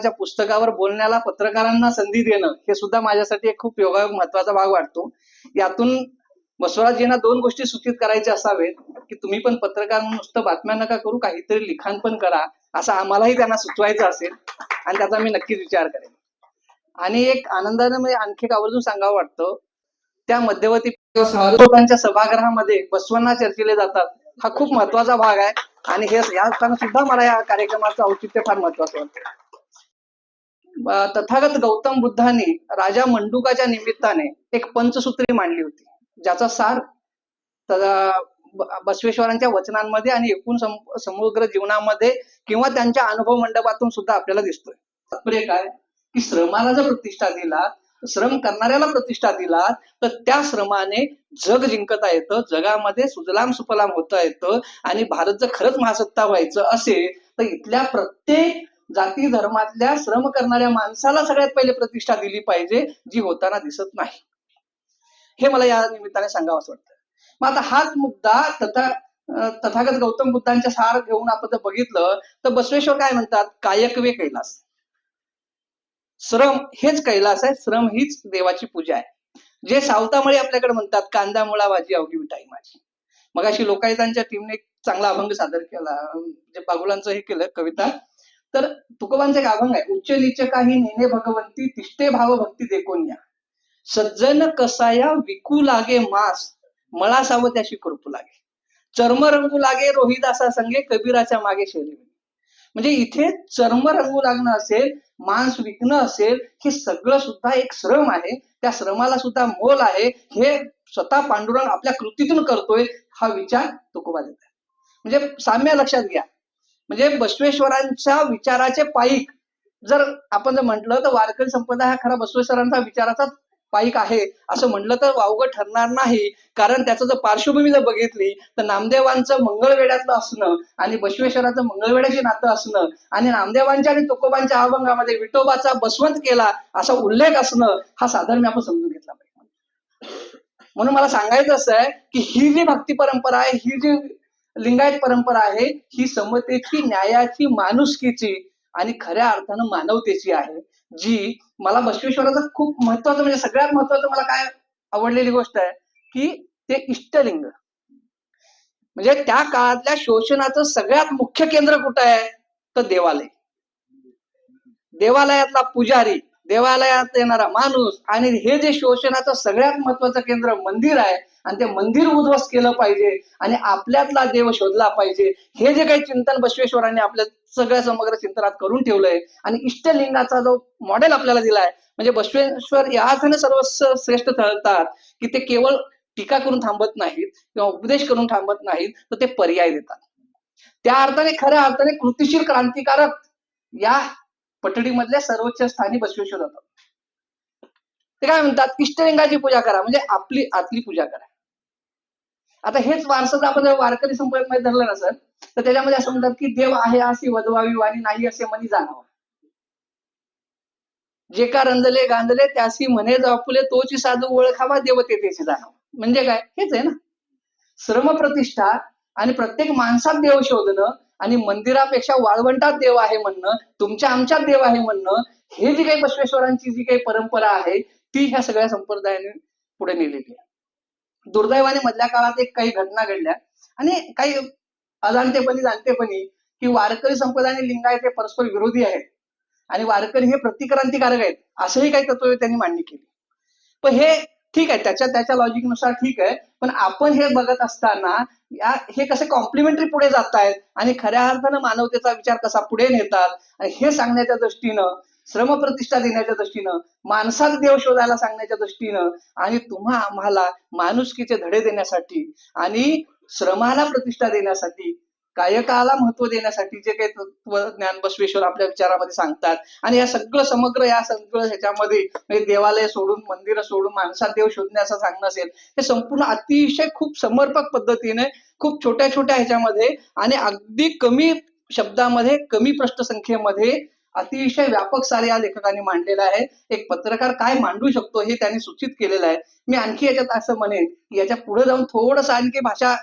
बसवेश्वराच्या पुस्तकावर बोलण्याला पत्रकारांना संधी देणं हे सुद्धा माझ्यासाठी एक खूप योगायोग महत्त्वाचा भाग वाटतो. यातून बसवराजींना दोन गोष्टी सूचित करायच्या असावेत की तुम्ही पण पत्रकार म्हणून नुसतं बातम्या नका करू काहीतरी लिखाण पण करा असं आम्हालाही त्यांना सुचवायचं असेल आणि त्याचा मी नक्कीच विचार करेन. आणि एक आनंदाने म्हणजे आणखी एक आवर्जून सांगावं वाटतं त्या मध्यवर्ती लोकांच्या सभागृहामध्ये बसवांना चर्चिले जातात हा खूप महत्त्वाचा भाग आहे. आणि हे या असताना सुद्धा मला या कार्यक्रमाचं औचित्य फार महत्वाचं वाटतं. तथागत गौतम बुद्धाने राजा मंडुकाच्या निमित्ताने एक पंचसूत्री मांडली होती ज्याचा सार बसवेश्वरांच्या वचनांमध्ये आणि एकूण समग्र जीवनामध्ये किंवा त्यांच्या अनुभव मंडपातून सुद्धा आपल्याला दिसतोय. तात्पर्य काय? की श्रमाला जर प्रतिष्ठा दिला श्रम करणाऱ्याला प्रतिष्ठा दिला तर त्या श्रमाने जग जिंकता येतं जगामध्ये सुजलाम सुफलाम होता येतं आणि भारत जर खरंच महासत्ता व्हायचं असेल तर इथल्या प्रत्येक जाती धर्मातल्या श्रम करणाऱ्या माणसाला सगळ्यात पहिले प्रतिष्ठा दिली पाहिजे जी होताना दिसत नाही. हे मला या निमित्ताने सांगावं असं वाटतं. मग आता हाच मुद्दा तथा तथागत गौतम बुद्धांच्या सार घेऊन आपण जर बघितलं तर बसवेश्वर काय म्हणतात? कायकवे कैलास. श्रम हेच कैलास आहे श्रम हीच देवाची पूजा आहे. जे सावतामळे आपल्याकडे म्हणतात कांदा मुळा भाजी अवघी मिठाई माझी. मग अशी लोकायतांच्या टीमने एक चांगला अभंग सादर केला. म्हणजे बागुलांचं हे केलं कविता तर तुकोबांचं एक अभंग आहे. उच्च नीच काही नेने भगवंती तिष्ठे भाव भक्ती देखून या. सज्जन कसाया विकू लागे मास मला साव त्याशी कृपू लागे. चर्म रंगू लागे रोहिदासा संगे कबीराच्या मागे शैली म्हणजे इथे चर्म रंगू लागणं असेल मांस विकणं असेल हे सगळं सुद्धा एक श्रम आहे. त्या श्रमाला सुद्धा मोल आहे. हे स्वतः पांडुरंग आपल्या कृतीतून करतोय हा विचार तुकोबा देत आहे. म्हणजे साम्य लक्षात घ्या. म्हणजे बसवेश्वरांच्या विचाराचे पायिक जर आपण जर म्हटलं तर वारकरी संप्रदाय हा खरा बसवेश्वरांचा विचाराचा पायिक आहे असं म्हटलं तर वावगं ठरणार नाही. कारण त्याचं जर पार्श्वभूमी जर बघितली तर नामदेवांचं मंगळवेड्यातलं असणं आणि बसवेश्वराचं मंगळवेड्याचे नातं असणं आणि नामदेवांच्या आणि तुकोबांच्या अभंगामध्ये विठोबाचा बसवंत केला असा उल्लेख असणं हा साधारण आपण समजून घेतला पाहिजे. म्हणून मला सांगायचं असं आहे की ही जी भक्ती परंपरा आहे ही जी लिंगायत परंपरा आहे ही समतेची न्यायाची माणुसकीची आणि खऱ्या अर्थानं मानवतेची आहे. जी मला बसवेश्वराचं खूप महत्वाचं म्हणजे सगळ्यात महत्वाचं मला काय आवडलेली गोष्ट आहे की ते इष्टलिंग. म्हणजे त्या काळातल्या शोषणाचं सगळ्यात मुख्य केंद्र कुठं आहे? तर देवालय. देवालयातला पुजारी देवालयात येणारा माणूस आणि हे जे शोषणाचं सगळ्यात महत्वाचं केंद्र मंदिर आहे आणि ते मंदिर उद्ध्वस्त केलं पाहिजे आणि आपल्यातला देव शोधला पाहिजे हे जे काही चिंतन बसवेश्वरांनी आपल्या सगळ्या समग्र चिंतनात करून ठेवलंय आणि इष्टलिंगाचा जो मॉडेल आपल्याला दिलाय म्हणजे बसवेश्वर या अर्थाने सर्व श्रेष्ठ ठरतात की ते केवळ टीका करून थांबत नाहीत किंवा उपदेश करून थांबत नाहीत तर ते पर्याय देतात. त्या अर्थाने खऱ्या अर्थाने कृतिशील क्रांतिकारक या पटडीमधल्या सर्वोच्च स्थानी बसवेश्वर होतात ते काय म्हणतात? इष्टलिंगाची पूजा करा म्हणजे आपली आतली पूजा करा. आता हेच वारसा जर आपण जर वारकरी संप्रदायामध्ये धरलं ना सर तर त्याच्यामध्ये असं म्हणतात की देव आहे अशी वधवावी वाणी नाही असे मनी जाणावं. जे का रंजले गांजले त्यासी म्हणे जापुले तोची साधू ओळखावा देवतेची जाणव. म्हणजे काय? हेच आहे ना. श्रम प्रतिष्ठा आणि प्रत्येक माणसात देव शोधणं आणि मंदिरापेक्षा वाळवंटात देव आहे म्हणणं तुमच्या आमच्यात देव आहे म्हणणं हे जी काही बसवेश्वरांची जी काही परंपरा आहे ती ह्या सगळ्या संप्रदायाने पुढे नेलेली आहे. दुर्दैवाने मधल्या काळात एक काही घटना घडल्या. आणि काही अजाणतेपणी जाणतेपणी की वारकरी संप्रदाय आणि लिंगायत हे परस्पर विरोधी आहेत. आणि वारकरी हे प्रतिक्रांतिकारक आहेत असंही काही तत्व त्यांनी मांडणी केली. पण हे ठीक आहे त्याच्या त्याच्या लॉजिकनुसार ठीक आहे पण आपण हे बघत असताना या हे कसे कॉम्प्लिमेंटरी पुढे जात आहेत आणि खऱ्या अर्थानं मानवतेचा विचार कसा पुढे नेतात आणि हे सांगण्याच्या दृष्टीनं श्रम प्रतिष्ठा देण्याच्या दृष्टीनं माणसात देव शोधायला सांगण्याच्या दृष्टीनं आणि तुम्हा आम्हाला माणुसकीचे धडे देण्यासाठी आणि श्रमाला प्रतिष्ठा देण्यासाठी कायकाला महत्त्व देण्यासाठी जे काही तत्व ज्ञान बसवेश्वर आपल्या विचारामध्ये सांगतात. आणि या सगळं समग्र या सगळं ह्याच्यामध्ये म्हणजे देवालय सोडून मंदिरं सोडून माणसात देव शोधण्याचं सांगणं असेल हे संपूर्ण अतिशय खूप समर्पक पद्धतीने खूप छोट्या छोट्या ह्याच्यामध्ये आणि अगदी कमी शब्दामध्ये कमी प्रश्नसंख्येमध्ये अतिशय व्यापक सारे या लेखकांनी मांडलेलं आहे. एक पत्रकार काय मांडू शकतो हे त्यांनी सूचित केलेलं आहे. मी आणखी याच्यात असं म्हणेन की याच्यापुढे जाऊन थोडंसं आणखी भाषा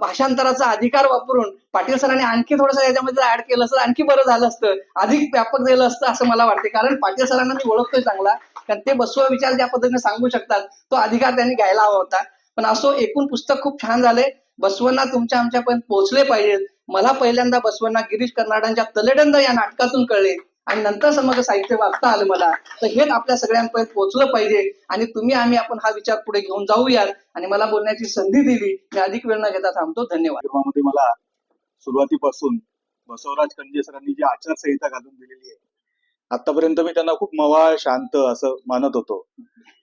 भाषांतराचा अधिकार वापरून पाटील सरांनी आणखी थोडंसं याच्यामध्ये ऍड केलं असतं आणखी बरं झालं असतं अधिक व्यापक झालं असतं असं मला वाटते. कारण पाटील सरांना मी ओळखतोय चांगला कारण ते बसव विचार ज्या पद्धतीने सांगू शकतात तो अधिकार त्यांनी घ्यायला हवा होता. पण असो एकूण पुस्तक खूप छान झाले बसवना तुमच्या आमच्यापर्यंत पोहोचले पाहिजेत. मला पहिल्यांदा बसवांना गिरीश कर्नाडांच्या तलेडंद या नाटकातून कळले. आणि नंतर समग्र साहित्य वाचता आलं मला तर हेच आपल्या सगळ्यांपर्यंत पोहोचलं पाहिजे. आणि तुम्ही आम्ही आपण हा विचार पुढे घेऊन जाऊयात. आणि मला बोलण्याची संधी दिली. मी अधिक वेळ न घेता थांबतो. धन्यवाद. मला सुरुवातीपासून बसवराज कंजे सरांनी जी आचारसंहिता घालून दिलेली आहे आतापर्यंत मी त्यांना खूप मवाळ शांत असं मानत होतो.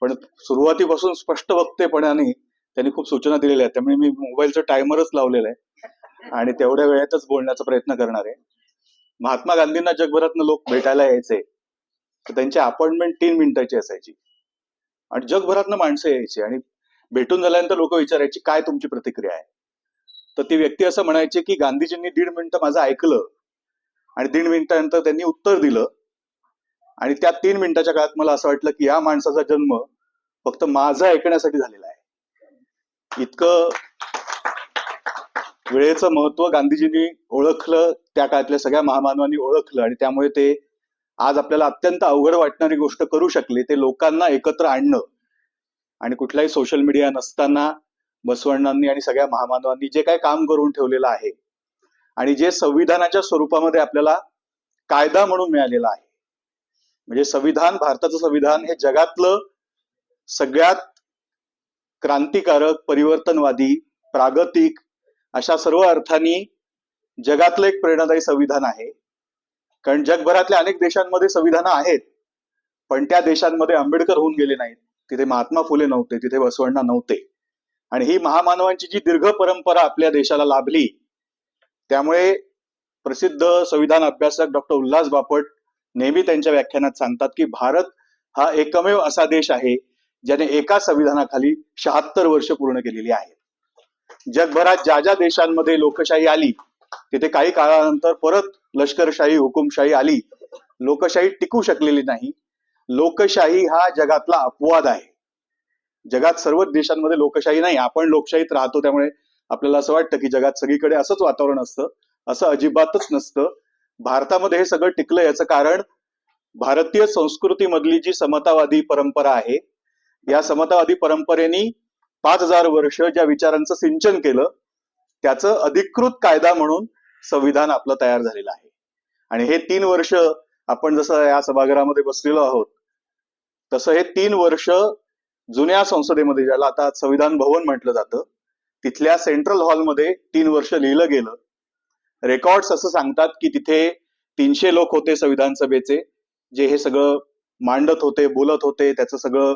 पण सुरुवातीपासून स्पष्ट वक्तेपणाने त्यांनी खूप सूचना दिलेल्या आहेत. त्यामुळे मी मोबाईलचं टायमरच लावलेलं आहे. आणि तेवढ्या वेळेतच बोलण्याचा प्रयत्न करणार आहे. महात्मा गांधींना जगभरातनं लोक भेटायला यायचे. तर त्यांची अपॉइंटमेंट तीन मिनिटाची असायची. आणि जगभरातनं माणसं यायची आणि भेटून झाल्यानंतर लोक विचारायची काय तुमची प्रतिक्रिया आहे? तर ती व्यक्ती असं म्हणायची की गांधीजींनी दीड मिनिटं माझं ऐकलं आणि दीड मिनिटानंतर त्यांनी उत्तर दिलं आणि त्या तीन मिनिटाच्या काळात मला असं वाटलं की या माणसाचा जन्म फक्त माझं ऐकण्यासाठी झालेला आहे. इतकं वेळेचं महत्त्व गांधीजींनी ओळखलं त्या काळातल्या सगळ्या महामानवांनी ओळखलं आणि त्यामुळे ते आज आपल्याला अत्यंत अवघड वाटणारी गोष्ट करू शकले ते लोकांना एकत्र आणणं. आणि कुठलाही सोशल मीडिया नसताना बसवण्णांनी आणि सगळ्या महामानवांनी जे काही काम करून ठेवलेलं आहे आणि जे संविधानाच्या स्वरूपामध्ये आपल्याला कायदा म्हणून मिळालेला आहे. म्हणजे संविधान भारताचं संविधान हे जगातलं सगळ्यात क्रांतिकारक परिवर्तनवादी प्रागतिक अशा सर्व अर्थाने जगातलं एक प्रेरणादायी संविधान आहे. कारण जगभरातल्या अनेक देशांमध्ये संविधानं आहेत पण त्या देशांमध्ये आंबेडकर होऊन गेले नाहीत. तिथे महात्मा फुले नव्हते तिथे बसवण्णा नव्हते. आणि ही महामानवांची जी दीर्घ परंपरा आपल्या देशाला लाभली त्यामुळे प्रसिद्ध संविधान अभ्यासक डॉक्टर उल्हास बापट नेहमी त्यांच्या व्याख्यानात सांगतात की भारत हा एकमेव असा देश आहे ज्याने एका संविधानाखाली शहात्तर वर्ष पूर्ण केलेली आहेत. जगभरात ज्या ज्या देशांमध्ये लोकशाही आली तिथे काही काळानंतर परत लष्करशाही हुकुमशाही आली. लोकशाही टिकू शकलेली नाही. लोकशाही हा जगातला अपवाद आहे. जगात सर्वच देशांमध्ये लोकशाही नाही. आपण लोकशाहीत राहतो त्यामुळे आपल्याला असं वाटतं की जगात सगळीकडे असंच वातावरण असतं. असं अजिबातच नसतं. भारतामध्ये हे सगळं टिकलं याचं कारण भारतीय संस्कृतीमधली जी समतावादी परंपरा आहे या समतावादी परंपरेनी पाच हजार वर्ष ज्या विचारांचं सिंचन केलं त्याचं अधिकृत कायदा म्हणून संविधान आपलं तयार झालेलं आहे. आणि हे तीन वर्ष आपण जसं या सभागृहामध्ये बसलेलो आहोत तसं हे तीन वर्ष जुन्या संसदेमध्ये ज्याला आता संविधान भवन म्हटलं जातं तिथल्या सेंट्रल हॉलमध्ये तीन वर्ष लिहिलं गेलं. रेकॉर्ड्स असं सांगतात की तिथे तीनशे लोक होते संविधान सभेचे जे हे सगळं मांडत होते बोलत होते त्याचं सगळं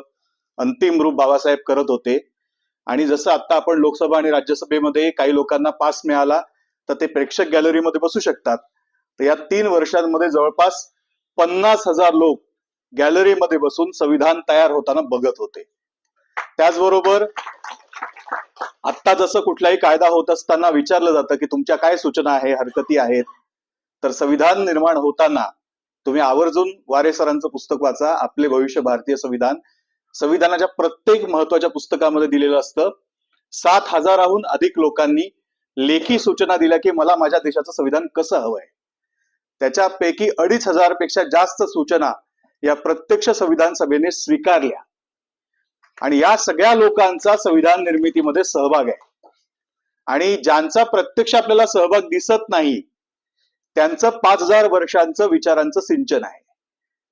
अंतिम रूप बाबासाहेब करत होते. आणि जसं आता आपण लोकसभा आणि राज्यसभेमध्ये काही लोकांना पास मिळाला तर ते प्रेक्षक गॅलरीमध्ये बसू शकतात. तर या तीन वर्षांमध्ये जवळपास पन्नास हजार लोक गॅलरीमध्ये बसून संविधान तयार होताना बघत होते. त्याचबरोबर आत्ता जसं कुठलाही कायदा होत असताना विचारलं जातं की तुमच्या काय सूचना आहे हरकती आहेत? तर संविधान निर्माण होताना तुम्ही आवर्जून वारे सरांचं पुस्तक वाचा आपले भविष्य भारतीय संविधान. संविधानाच्या प्रत्येक महत्त्वाच्या पुस्तकामध्ये दिलेलं असतं. सात हजाराहून अधिक लोकांनी लेखी सूचना दिल्या की मला माझ्या देशाचं संविधान कसं हवंय. त्याच्यापैकी अडीच हजारपेक्षा जास्त सूचना या प्रत्यक्ष संविधान सभेने स्वीकारल्या. आणि या सगळ्या लोकांचा संविधान निर्मितीमध्ये सहभाग आहे. आणि ज्यांचा प्रत्यक्ष आपल्याला सहभाग दिसत नाही त्यांचं पाच हजार वर्षांचं विचारांचं सिंचन आहे.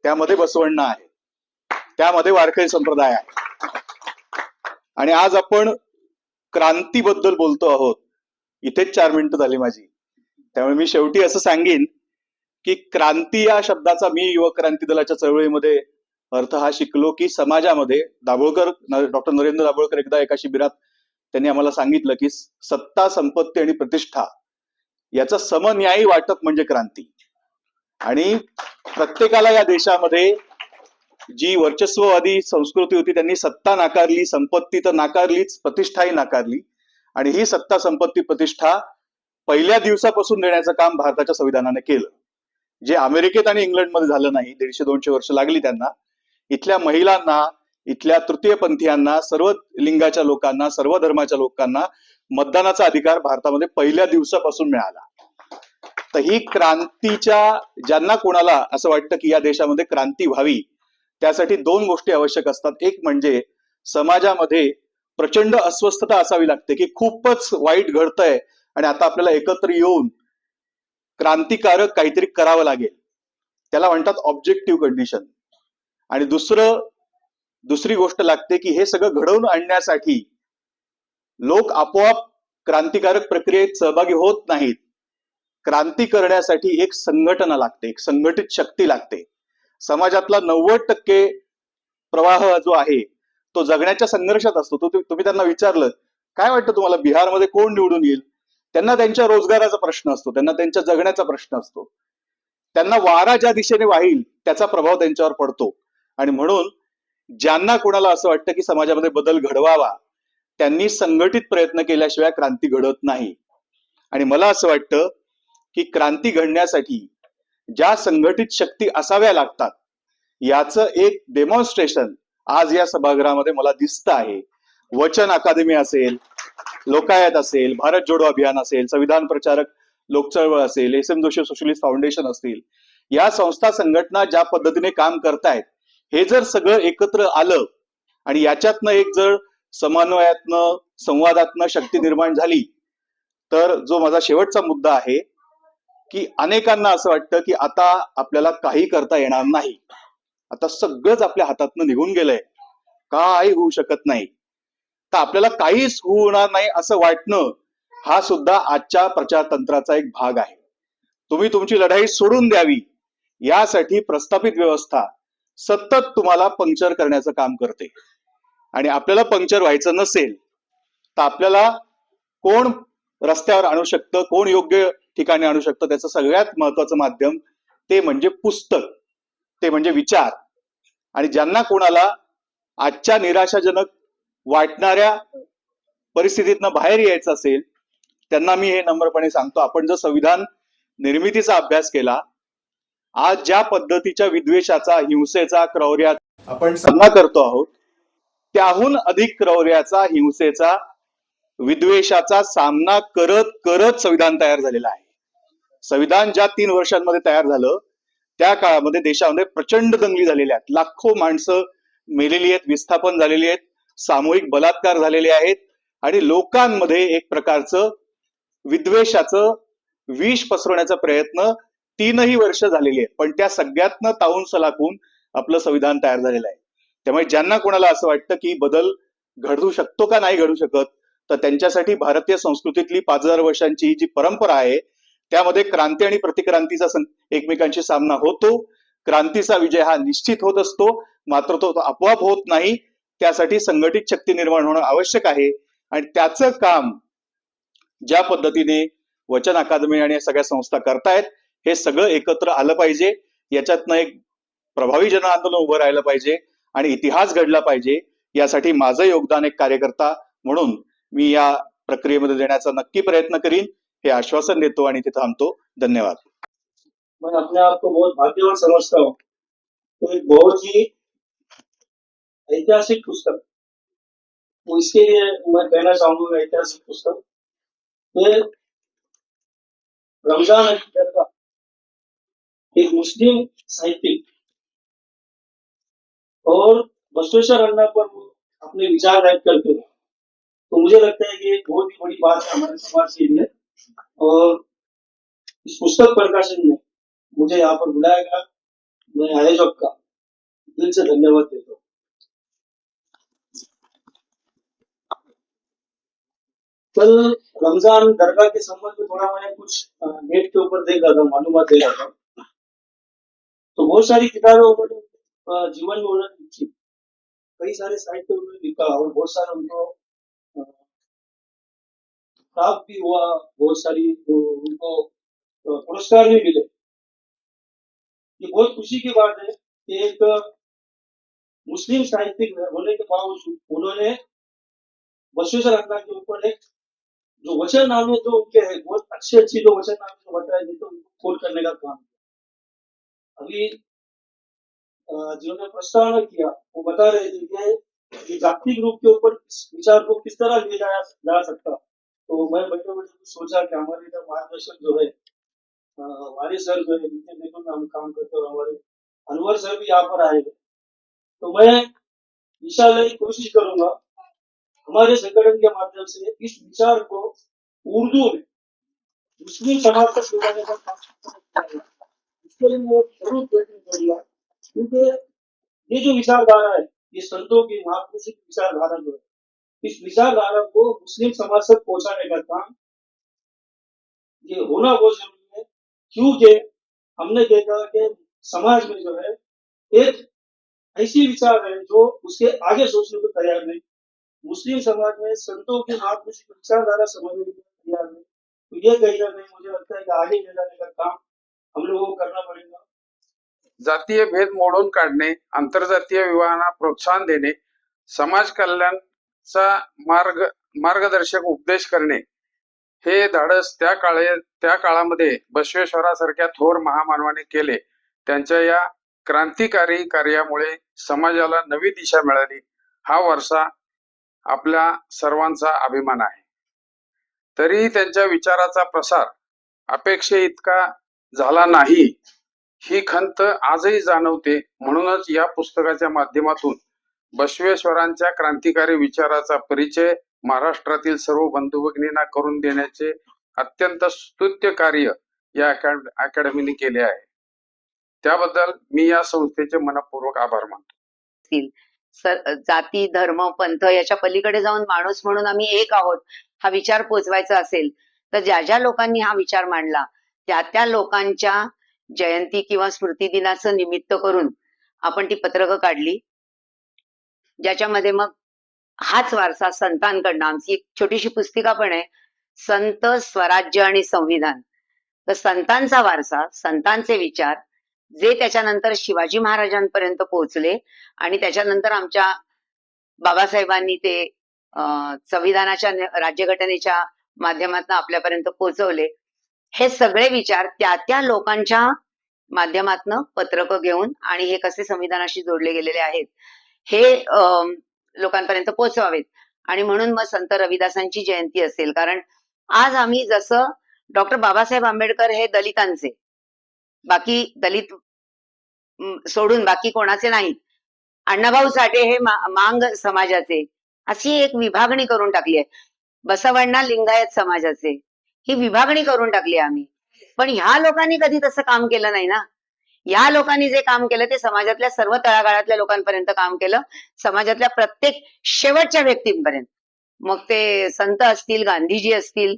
त्यामध्ये बसवणं आहे. त्यामध्ये वारकरी संप्रदाय आहे. आणि आज आपण क्रांतीबद्दल बोलतो आहोत. इथेच चार मिनिटं झाली माझी. त्यामुळे मी शेवटी असं सांगेन की क्रांती या शब्दाचा मी युवक क्रांती दलाच्या चळवळीमध्ये अर्थ हा शिकलो की समाजामध्ये दाभोळकर डॉक्टर नरेंद्र दाभोळकर एकदा एका शिबिरात त्यांनी आम्हाला सांगितलं की सत्ता संपत्ती आणि प्रतिष्ठा याचं समन्यायी वाटप म्हणजे क्रांती. आणि प्रत्येकाला या देशामध्ये जी वर्चस्ववादी संस्कृती होती त्यांनी सत्ता नाकारली संपत्ती तर नाकारलीच प्रतिष्ठाही नाकारली. आणि ही सत्ता संपत्ती प्रतिष्ठा पहिल्या दिवसापासून देण्याचं काम भारताच्या संविधानाने केलं. जे अमेरिकेत आणि इंग्लंडमध्ये झालं नाही दीडशे दोनशे वर्ष लागली त्यांना. इथल्या महिलांना इथल्या तृतीयपंथीयांना सर्व लिंगाच्या लोकांना सर्व धर्माच्या लोकांना मतदानाचा अधिकार भारतामध्ये पहिल्या दिवसापासून मिळाला. तर ही क्रांतीच्या ज्यांना कोणाला असं वाटतं की या देशामध्ये क्रांती व्हावी त्यासाठी दोन गोष्टी आवश्यक असतात. एक म्हणजे समाजामध्ये प्रचंड अस्वस्थता असावी लागते की खूपच वाईट घडतंय आणि आता आपल्याला एकत्र येऊन क्रांतिकारक काहीतरी करावं लागेल. त्याला म्हणतात ऑब्जेक्टिव्ह कंडिशन आणि दुसरं दुसरी गोष्ट लागते की हे सगळं घडवून आणण्यासाठी लोक आपोआप क्रांतिकारक प्रक्रियेत सहभागी होत नाहीत. क्रांती करण्यासाठी एक संघटना लागते एक संघटित शक्ती लागते. समाजातला नव्वद टक्के प्रवाह जो आहे तो जगण्याच्या संघर्षात असतो. तो तुम्ही त्यांना विचारलं काय वाटतं तुम्हाला? बिहारमध्ये कोण निवडून येईल? त्यांना त्यांच्या रोजगाराचा प्रश्न असतो. त्यांना त्यांच्या जगण्याचा प्रश्न असतो. त्यांना वारा ज्या दिशेने वाहील त्याचा प्रभाव त्यांच्यावर पडतो. आणि म्हणून ज्यांना कोणाला असं वाटतं की समाजामध्ये बदल घडवावा त्यांनी संघटित प्रयत्न केल्याशिवाय क्रांती घडत नाही. आणि मला असं वाटतं की क्रांती घडण्यासाठी ज्या संघटित शक्ती असाव्या लागतात याचं एक डेमॉन्स्ट्रेशन आज या सभागृहामध्ये मला दिसत आहे. वचन अकादमी असेल लोकायत असेल भारत जोडो अभियान असेल संविधान प्रचारक लोकचळवळ असेल S M Joshi socialist foundation असतील या संस्था संघटना ज्या पद्धतीने काम करतायत हे जर सगळं एकत्र आलं आणि याच्यातनं एक जर समन्वयातनं संवादातनं शक्ती निर्माण झाली तर जो माझा शेवटचा मुद्दा आहे की अनेकांना असं वाटतं की आता आपल्याला काही करता येणार नाही. आता सगळंच आपल्या हातातनं निघून गेलंय. काही होऊ शकत नाही. तर आपल्याला काहीच होणार नाही असं वाटणं हा सुद्धा आजच्या प्रचार तंत्राचा एक भाग आहे. तुम्ही तुमची लढाई सोडून द्यावी. यासाठी प्रस्थापित व्यवस्था सतत तुम्हाला पंक्चर करण्याचं काम करते. आणि आपल्याला पंक्चर व्हायचं नसेल तर आपल्याला कोण रस्त्यावर आणू शकतं कोण योग्य ठिकाणी आणू शकतं. त्याचं सगळ्यात महत्वाचं माध्यम ते म्हणजे पुस्तक. ते म्हणजे विचार. आणि ज्यांना कोणाला आजच्या निराशाजनक वाटणाऱ्या परिस्थितीतनं बाहेर यायचं असेल त्यांना मी हे नम्रपणे सांगतो. आपण जर संविधान निर्मितीचा अभ्यास केला आज ज्या पद्धतीच्या विद्वेषाचा हिंसेचा क्रौर्याचा आपण सामना करतो आहोत त्याहून अधिक क्रौर्याचा हिंसेचा विद्वेषाचा सामना करत करत संविधान तयार झालेलं आहे. संविधान ज्या तीन वर्षांमध्ये तयार झालं त्या काळामध्ये देशामध्ये प्रचंड दंगली झालेल्या आहेत. लाखो माणसं मेलेली आहेत विस्थापन झालेली आहेत सामूहिक बलात्कार झालेले आहेत आणि लोकांमध्ये एक प्रकारचं विद्वेषाचं विष पसरवण्याचा प्रयत्न तीनही वर्ष झालेली आहेत. पण त्या सगळ्यातनं ताऊन सलाखून आपलं संविधान तयार झालेलं आहे. त्यामुळे ज्यांना कोणाला असं वाटतं की बदल घडू शकतो का नाही घडू शकत तर त्यांच्यासाठी भारतीय संस्कृतीतली पाच हजार वर्षांची जी परंपरा आहे त्यामध्ये क्रांती आणि प्रतिक्रांतीचा एकमेकांशी सामना होतो. क्रांतीचा विजय हा निश्चित होत असतो. मात्र तो आपोआप होत नाही. त्यासाठी संघटित शक्ती निर्माण होणं आवश्यक आहे. आणि त्याचं काम ज्या पद्धतीने वचन अकादमी आणि या सगळ्या संस्था करतायत हे सगळं एकत्र आलं पाहिजे. याच्यातनं एक प्रभावी जन आंदोलन उभं राहिलं पाहिजे आणि इतिहास घडला पाहिजे. यासाठी माझं योगदान एक कार्यकर्ता म्हणून मी या प्रक्रियेमध्ये देण्याचा नक्की प्रयत्न करीन हे आश्वासन देतो आणि ते थांबतो धन्यवाद. मैं अपने आप को बहुत भाग्यवान समझता हूँ. हो. तो एक बहुत ही ऐतिहासिक पुस्तक. तो इसके लिए मैं कहना चाहूंगा ऐतिहासिक पुस्तक. ये रमजान अख्तर का एक मुस्लिम साहित्यिक. और बसवेश्वर अण्णा पर अपने विचार व्यक्त करते हैं. तो मुझे लगता है कि एक बहुत ही बड़ी बात है हमारे समाज के लिए और इस पुस्तक प्रकाशन में मुझे यहाँ पर बुलाया गया। मैं आयोजक का। दिल से धन्यवाद देता हूँ। कल रमज़ान दरगाह के संबंध में थोड़ा मैंने कुछ नेट के ऊपर देख रहा था मालूम दे रहा था। तो बहुत सारी किताबें उन्होंने जीवन में उन्होंने लिखी। कई सारे साहित्य उन्होंने लिखा और बहुत सारे उनको प्राप्त भी हुआ, बहुत सारी वो उनको पुरस्कार भी मिले। ये बहुत खुशी की बात है कि एक मुस्लिम साहित्यिक होने के बावजूद उन्होंने बसवेश्वर अण्णा के ऊपर एक जो वचन नामे जो उनके है, बहुत अच्छे, अच्छी जो वचन नामे जो बताए थे उनको खोल करने का काम किया। अभी जिन्होंने प्रस्तावना किया, वो बता रहे थे कि जाति ग्रुप के ऊपर विचार को किस तरह लिया जा सकता तो मैं बैठे बैठे सोचा कि हमारे इधर मार्गदर्शक जो है हमारे सर जो है जिनके नेतृत्व में हम काम करते और हमारे अनवर सर भी यहाँ पर आएगा तो मैं इंशाल्लाह कोशिश करूँगा हमारे संगठन के माध्यम से इस विचार को उर्दू में मुस्लिम समाज तक ले का काम। इसके लिए मैं ज़रूर प्रयत्न करूँगा क्योंकि ये जो विचारधारा है ये संतों की महापुरुषों की विचारधारा जो है इस विचारधारा को मुस्लिम समाज तक पहुँचाने का काम ये होना बहुत ज़रूरी है। क्योंकि हमने देखा कि समाज में जो है, एक ऐसी विचार है जो उसके आगे सोचने को तैयार नहीं। मुस्लिम समाज में संतों की महापुरुषों की विचारधारा समझने के तैयार नहीं तो ये कहीं ना कहीं मुझे लगता है कि आगे ले जाने का काम हम लोगों को करना पड़ेगा। जातीय भेद मोडून काढणे, आंतरजातीय विवाहांना प्रोत्साहन देणे, समाज चा मार्ग मार्गदर्शक उपदेश करणे. हे धाडस त्या काळे त्या काळामध्ये बसवेश्वरासारख्या थोर महामानवाने केले. त्यांच्या या क्रांतिकारी कार्यामुळे समाजाला नवी दिशा मिळाली. हा वारसा आपल्या सर्वांचा अभिमान आहे. तरी त्यांच्या विचाराचा प्रसार अपेक्षे इतका झाला नाही. ही खंत आजही जाणवते म्हणूनच या पुस्तकाच्या माध्यमातून बसवेश्वरांच्या क्रांतिकारी विचाराचा परिचय महाराष्ट्रातील सर्व बंधू भगिनींना करून देण्याचे अत्यंत स्तुत्य कार्य या अकॅडमीने केले आहे. त्याबद्दल मी या संस्थेचे मनपूर्वक आभार मानतो. सर जाती धर्म पंथ याच्या पलीकडे जाऊन माणूस म्हणून आम्ही एक आहोत हा विचार पोचवायचा असेल तर ज्या ज्या लोकांनी हा विचार मांडला त्या त्या लोकांच्या जयंती किंवा स्मृती दिनाचं निमित्त करून आपण ती पत्रकं काढली. ज्याच्यामध्ये मग हाच वारसा संतांकडनं आमची एक छोटीशी पुस्तिका पण आहे संत स्वराज्य आणि संविधान. तर संतांचा वारसा संतांचे विचार जे त्याच्यानंतर शिवाजी महाराजांपर्यंत पोहोचले आणि त्याच्यानंतर आमच्या बाबासाहेबांनी ते अं, संविधानाच्या राज्यघटनेच्या माध्यमातून आपल्यापर्यंत पोहोचवले. हे सगळे विचार त्या त्या लोकांच्या माध्यमातनं पत्रकं घेऊन आणि हे कसे संविधानाशी जोडले गेलेले आहेत हे अं, लोकांपर्यंत पोहोचवावेत. आणि म्हणून मग संत रविदासांची जयंती असेल. कारण आज आम्ही जसं डॉक्टर बाबासाहेब आंबेडकर हे दलितांचे. बाकी दलित सोडून बाकी कोणाचे नाहीत. अण्णाभाऊ साठे हे मांग समाजाचे. अशी एक विभागणी करून टाकली आहे. बसवण्णा लिंगायत समाजाचे. ही विभागणी करून टाकली आहे आम्ही. पण ह्या लोकांनी कधी तसं काम केलं नाही ना? या लोकांनी जे काम केलं ते समाजातल्या सर्व तळागाळातल्या लोकांपर्यंत काम केलं. समाजातल्या प्रत्येक शेवटच्या व्यक्तींपर्यंत. मग ते संत असतील गांधीजी असतील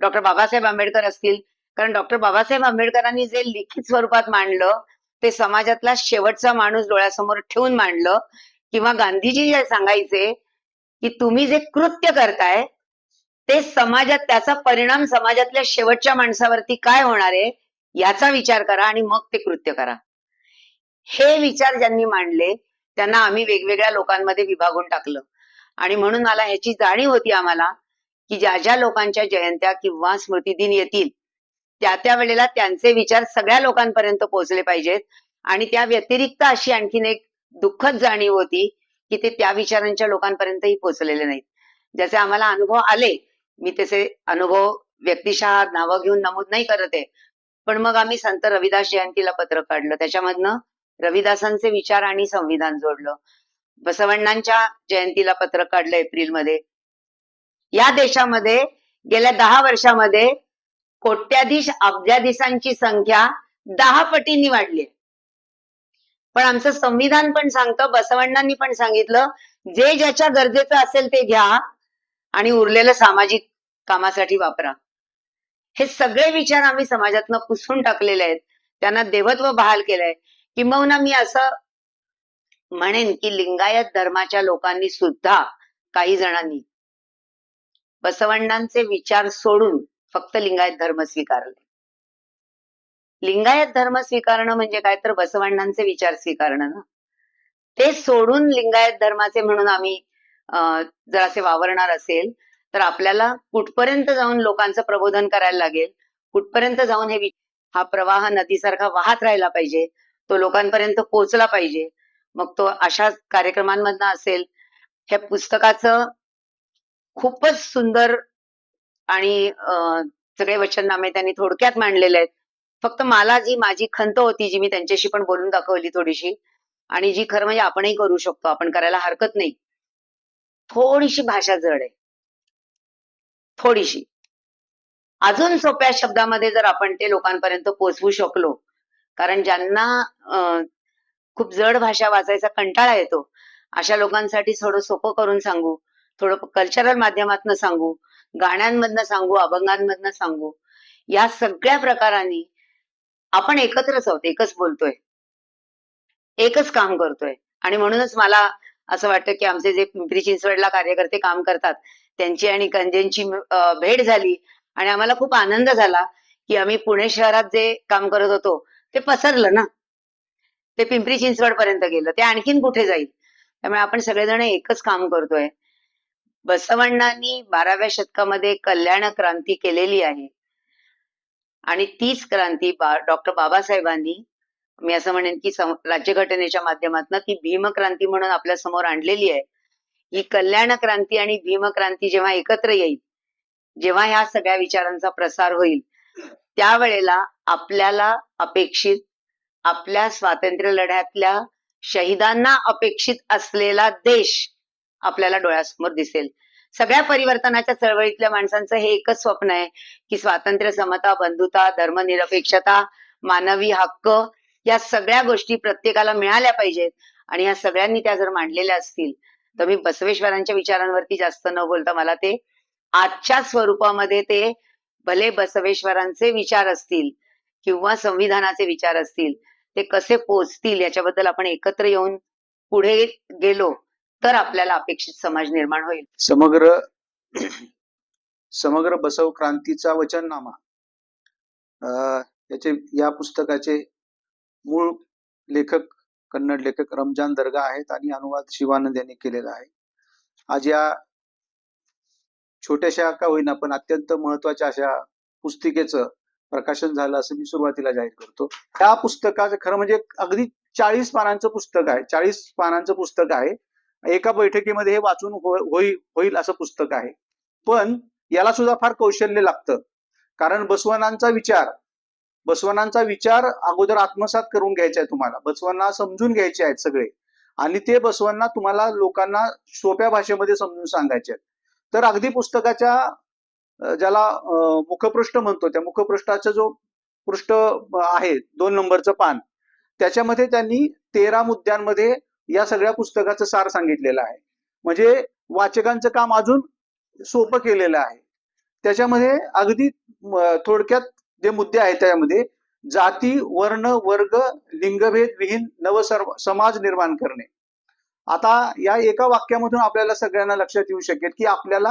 डॉक्टर बाबासाहेब आंबेडकर असतील. कारण डॉक्टर बाबासाहेब आंबेडकरांनी जे लिखित स्वरूपात मांडलं ते समाजातला शेवटचा माणूस डोळ्यासमोर ठेवून मांडलं. किंवा गांधीजी जे सांगायचे की तुम्ही जे कृत्य करताय ते समाजात त्याचा परिणाम समाजातल्या शेवटच्या माणसावरती काय होणार आहे? याचा विचार करा आणि मग ते कृत्य करा. हे विचार ज्यांनी मांडले त्यांना आम्ही वेगवेगळ्या लोकांमध्ये विभागून टाकलं. आणि म्हणून मला ह्याची जाणीव होती आम्हाला की ज्या ज्या लोकांच्या जयंत्या किंवा स्मृतिदिन येतील त्या त्या वेळेला त्यांचे विचार सगळ्या लोकांपर्यंत पोहोचले पाहिजेत. आणि त्या व्यतिरिक्त अशी आणखीन एक दुःखद जाणीव होती की ते त्या विचारांच्या लोकांपर्यंतही पोहोचलेले नाहीत. ज्याचे आम्हाला अनुभव आले मी त्याचे अनुभव व्यक्तिशः नावं घेऊन नमूद नाही करत आहे पण मग आम्ही संत रविदास जयंतीला पत्र काढलं. त्याच्यामधनं रविदासांचे विचार आणि संविधान जोडलं. बसवण्णांच्या जयंतीला पत्रक काढलं एप्रिलमध्ये. या देशामध्ये गेल्या दहा वर्षामध्ये कोट्याधीश अब्जाधीशांची संख्या दहा पटींनी वाढली पण आमचं संविधान पण सांगतं बसवण्णांनी पण सांगितलं जे ज्याच्या गरजेचं असेल ते घ्या आणि उरलेलं सामाजिक कामासाठी वापरा. हे सगळे विचार आम्ही समाजातनं पुसून टाकलेले आहेत. त्यांना देवत्व बहाल केलंय. किंबहुना मी असं म्हणेन की लिंगायत धर्माच्या लोकांनी सुद्धा काही जणांनी बसवण्णांचे विचार सोडून फक्त लिंगायत धर्म स्वीकारले. लिंगायत धर्म स्वीकारणं म्हणजे काय? तर बसवण्णांचे विचार स्वीकारणं ना. ते सोडून लिंगायत धर्माचे म्हणून आम्ही अं, जर असे वावरणार असेल. तर आपल्याला कुठपर्यंत जाऊन लोकांचं प्रबोधन करायला लागेल? कुठपर्यंत जाऊन हे हा प्रवाह नदीसारखा वाहत राहिला पाहिजे? तो लोकांपर्यंत पोहोचला पाहिजे? मग तो अशा कार्यक्रमांमधनं असेल. ह्या पुस्तकाचं खूपच सुंदर आणि अं, सगळे वचननामे त्यांनी थोडक्यात मांडलेले आहेत. फक्त मला जी माझी खंत होती जी मी त्यांच्याशी पण बोलून दाखवली थोडीशी आणि जी खरं म्हणजे आपणही करू शकतो आपण करायला हरकत नाही. थोडीशी भाषा जड आहे. थोडीशी. अजून सोप्या शब्दामध्ये जर आपण ते लोकांपर्यंत पोहोचवू शकलो कारण ज्यांना अं, खूप जड भाषा वाचायचा कंटाळा येतो अशा लोकांसाठी थोडं सोपं करून सांगू थोडं कल्चरल माध्यमातून सांगू गाण्यांमधनं सांगू अभंगांमधनं सांगू या सगळ्या प्रकारांनी आपण एकत्रच आहोत एकच बोलतोय. एकच काम करतोय. आणि म्हणूनच मला असं वाटतं की आमचे जे पिंपरी चिंचवडला कार्यकर्ते काम करतात त्यांची आणि कंजेंची भेट झाली आणि आम्हाला खूप आनंद झाला की आम्ही पुणे शहरात जे काम करत होतो ते पसरलं ना. ते पिंपरी चिंचवड पर्यंत गेलं. ते आणखीन कुठे जाईल? त्यामुळे आपण सगळेजण एकच काम करतोय. बसवण्णांनी बाराव्या शतकामध्ये कल्याण क्रांती केलेली आहे. आणि तीच क्रांती डॉक्टर बाबासाहेबांनी मी असं म्हणेन की राज्यघटनेच्या माध्यमातून ती भीमक्रांती म्हणून आपल्यासमोर आणलेली आहे. ही कल्याण क्रांती आणि भीमक्रांती जेव्हा एकत्र येईल जेव्हा ह्या सगळ्या विचारांचा प्रसार होईल त्यावेळेला आपल्याला अपेक्षित आपल्या स्वातंत्र्य लढ्यातल्या शहीदांना अपेक्षित असलेला देश आपल्याला डोळ्यासमोर दिसेल. सगळ्या परिवर्तनाच्या चळवळीतल्या माणसांचं हे एकच स्वप्न आहे की स्वातंत्र्य समता बंधुता धर्मनिरपेक्षता मानवी हक्क या सगळ्या गोष्टी प्रत्येकाला मिळाल्या पाहिजेत. आणि या सगळ्यांनी त्या जर मांडलेल्या असतील तर मी बसवेश्वरांच्या विचारांवरती जास्त न बोलता मला ते आजच्या स्वरूपामध्ये ते भले बसवेश्वरांचे विचार असतील किंवा संविधानाचे विचार असतील ते कसे पोचतील याच्याबद्दल आपण एकत्र येऊन पुढे गेलो तर आपल्याला अपेक्षित समाज निर्माण होईल. समग्र समग्र बसव क्रांतीचा वचननामा. अं, याचे या पुस्तकाचे मूळ लेखक कन्नड लेखक रमजान दर्गा आहेत आणि अनुवाद शिवानंद यांनी केलेला आहे. आज या छोट्याशा का होईना पण अत्यंत महत्त्वाच्या अशा पुस्तिकेचं प्रकाशन झालं असं मी सुरुवातीला जाहीर करतो. त्या पुस्तकाचं खरं म्हणजे अगदी चाळीस पानांचं पुस्तक आहे. चाळीस पानांचं पुस्तक आहे. एका बैठकीमध्ये हे वाचून हो, होईल होईल असं पुस्तक आहे. पण याला सुद्धा फार कौशल्य लागतं. कारण बसवनांचा विचार बसवनांचा विचार अगोदर आत्मसात करून घ्यायचा आहे तुम्हाला. बसवांना समजून घ्यायचे आहेत सगळे. आणि ते बसवांना तुम्हाला लोकांना सोप्या भाषेमध्ये समजून सांगायचे आहेत. तर अगदी पुस्तकाच्या ज्याला मुखपृष्ठ म्हणतो त्या मुखपृष्ठाचा जो पृष्ठ आहे दोन नंबरचं पान त्याच्यामध्ये त्यांनी तेरा मुद्द्यांमध्ये या सगळ्या पुस्तकाचं सार सांगितलेलं आहे. म्हणजे वाचकांचं काम अजून सोपं केलेलं आहे. त्याच्यामध्ये अगदी थोडक्यात जे मुद्दे आहेत त्यामध्ये जाती वर्ण वर्ग लिंगभेद विहीन नव समाज निर्माण करणे. आता या एका वाक्यामधून आपल्याला सगळ्यांना लक्षात येऊ शकेल की आपल्याला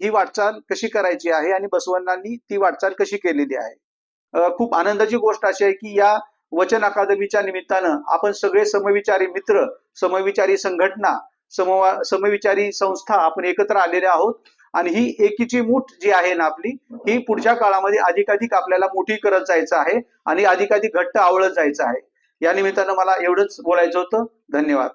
ही वाटचाल कशी करायची आहे आणि बसवण्णांनी ती वाटचाल कशी केलेली आहे. खूप आनंदाची गोष्ट अशी आहे की या वचन अकादमीच्या निमित्तानं आपण सगळे समविचारी मित्र समविचारी संघटना समवा समविचारी संस्था आपण एकत्र आलेले आहोत. आणि ही एकीची मूठ जी आहे ना आपली ही पुढच्या काळामध्ये अधिकाधिक आपल्याला मोठी करत जायचं आहे आणि अधिकाधिक घट्ट आवळत जायचं आहे. या निमित्तानं मला एवढंच बोलायचं होतं. धन्यवाद.